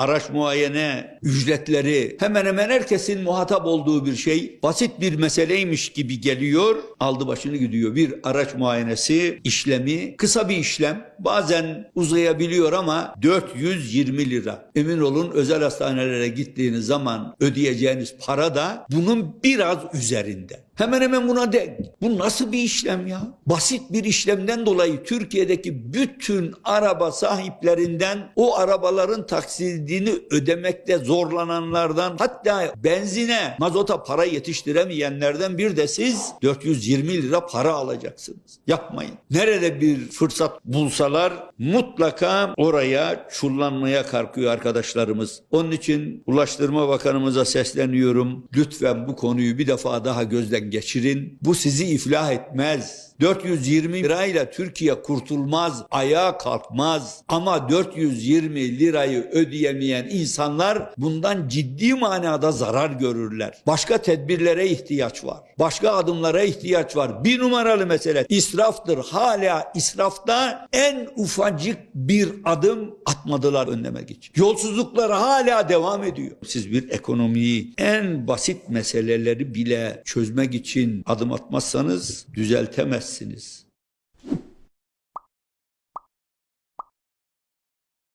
araç muayene ücretleri hemen hemen herkesin muhatap olduğu bir şey. Basit bir meseleymiş gibi geliyor. Aldı başını gidiyor. Bir araç muayenesi işlemi kısa bir işlem. Bazen uzayabiliyor ama 420 lira. Emin olun özel hastanelere gittiğiniz zaman ödeyeceğiniz para da bunun biraz üzerinde. Hemen hemen buna denk. Bu nasıl bir işlem ya? Basit bir işlemden dolayı Türkiye'deki bütün araba sahiplerinden o arabaların taksidini ödemekte zorlananlardan hatta benzine, mazota para yetiştiremeyenlerden bir de siz 420 lira para alacaksınız. Yapmayın. Nerede bir fırsat bulsalar mutlaka oraya çullanmaya kalkıyor arkadaşlarımız. Onun için Ulaştırma Bakanımıza sesleniyorum. Lütfen bu konuyu bir defa daha gözden geçirin. Bu sizi iflah etmez. 420 lirayla Türkiye kurtulmaz, ayağa kalkmaz. Ama 420 lirayı ödeyemeyen insanlar bundan ciddi manada zarar görürler. Başka tedbirlere ihtiyaç var. Başka adımlara ihtiyaç var. Bir numaralı mesele israftır. Hala israfta en ufacık bir adım atmadılar önlemek için. Yolsuzluklar hala devam ediyor. Siz bir ekonomiyi en basit meseleleri bile çözmek için adım atmazsanız düzeltemezsiniz etmezsiniz.